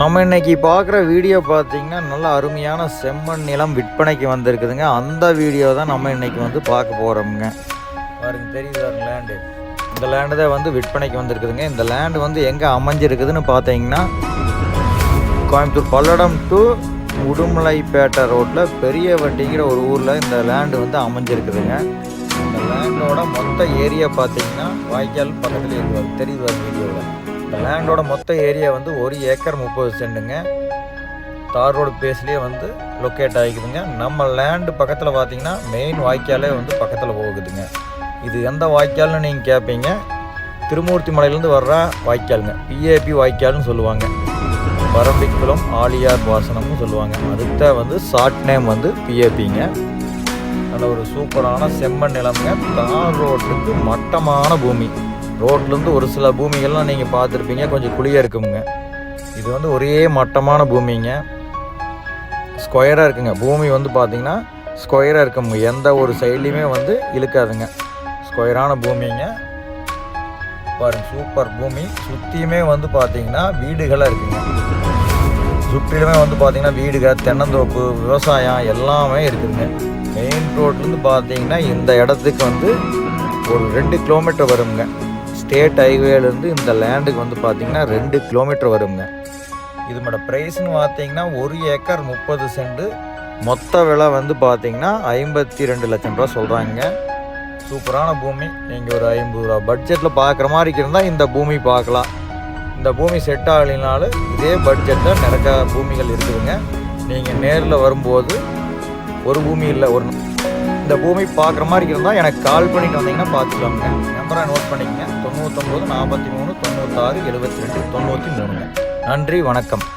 நம்ம இன்னைக்கு பார்க்குற வீடியோ பார்த்தீங்கன்னா நல்ல அருமையான செம்மண் நிலம் விற்பனைக்கு வந்திருக்குதுங்க. அந்த வீடியோ தான் நம்ம இன்னைக்கு வந்து பார்க்க போகிறோமுங்க பாருங்க தெரியுது லேண்டு இந்த லேண்டு தான் வந்து விற்பனைக்கு வந்திருக்குதுங்க. இந்த லேண்டு வந்து எங்கே அமைஞ்சிருக்குதுன்னு பார்த்தீங்கன்னா கோயம்புத்தூர் பல்லடம் டு உடுமலைப்பேட்டை ரோட்டில் பெரிய வட்டிங்கிற ஒரு ஊரில் இந்த லேண்டு வந்து அமைஞ்சிருக்குதுங்க. இந்த லேண்டோட மொத்த ஏரியா பார்த்தீங்கன்னா வாய்க்கால் பக்கத்தில் இருக்குது தெரியுது வீடியோவில் லேண்டோட மொத்த ஏரியா வந்து ஒரு ஏக்கர் முப்பது சென்ட்டுங்க தார் ரோடு பேஸ்லேயே வந்து லொக்கேட் ஆகிக்குதுங்க. நம்ம லேண்டு பக்கத்தில் பார்த்தீங்கன்னா மெயின் வாய்க்காலே வந்து பக்கத்தில் போகுதுங்க. இது எந்த வாய்க்கால்னு நீங்கள் கேட்பீங்க திருமூர்த்தி மலையிலேருந்து வர்ற வாய்க்காலுங்க. பிஏபி வாய்க்கால்னு சொல்லுவாங்க. பரம்பிக்குளம் ஆலியார் வாசனம்னு சொல்லுவாங்க. அடுத்த வந்து ஷார்ட் நேம் வந்து பிஏபிங்க நல்ல ஒரு சூப்பரான செம்மண் நிலம்ங்க. தார் ரோட்டுக்கு மட்டமான பூமி. ரோட்லேருந்து ஒரு சில பூமிகள்லாம் நீங்கள் பார்த்துருப்பீங்க. கொஞ்சம் குழியாக இருக்குங்க இது வந்து ஒரே மட்டமான பூமிங்க. ஸ்கொயராக இருக்குங்க. பூமி வந்து பார்த்திங்கன்னா ஸ்கொயராக இருக்குங்க எந்த ஒரு சைட்லேயுமே வந்து இழுக்காதுங்க. ஸ்கொயரான பூமிங்க. பாருங்க சூப்பர் பூமி. சுற்றியுமே வந்து பார்த்திங்கன்னா வீடுகளாக இருக்குங்க. சுற்றிலுமே வந்து பார்த்திங்கன்னா வீடுகள் தென்னந்தோப்பு விவசாயம் எல்லாமே இருக்குதுங்க. மெயின் ரோட்லேருந்து பார்த்தீங்கன்னா இந்த இடத்துக்கு வந்து ஒரு ரெண்டு கிலோமீட்டர் வருங்க ஸ்டேட் ஹைவேலேருந்து இந்த லேண்டுக்கு வந்து பார்த்தீங்கன்னா ரெண்டு கிலோமீட்டர் வருங்க. இதோட ப்ரைஸ்னு பார்த்தீங்கன்னா ஒரு ஏக்கர் முப்பது சென்ட். மொத்த விலை வந்து பார்த்தீங்கன்னா ஐம்பத்தி ரெண்டு லட்சம் ரூபா சொல்கிறாங்க சூப்பரான பூமி. நீங்கள் ஒரு ஐம்பது ரூபா பட்ஜெட்டில் பார்க்குற மாதிரி இருந்தால் இந்த பூமி பார்க்கலாம் இந்த பூமி செட் ஆகலைனாலும் இதே பட்ஜெட்டில் நிறைய பூமிகள் இருக்குதுங்க. நீங்கள் நேரில் வரும்போது ஒரு பூமி இல்லை ஒரு இந்த பூமி பார்க்குற மாதிரி இருந்தால் எனக்கு கால் பண்ணிட்டு வந்தீங்கன்னா பார்த்துக்கலாமுங்க நம்பரை நோட் பண்ணிக்கங்க. தொண்ணூத்தொம்பது நாற்பத்தி மூணு தொண்ணூத்தாறு எழுபத்தி ரெண்டு தொண்ணூற்றி மூணுங்க. நன்றி வணக்கம்.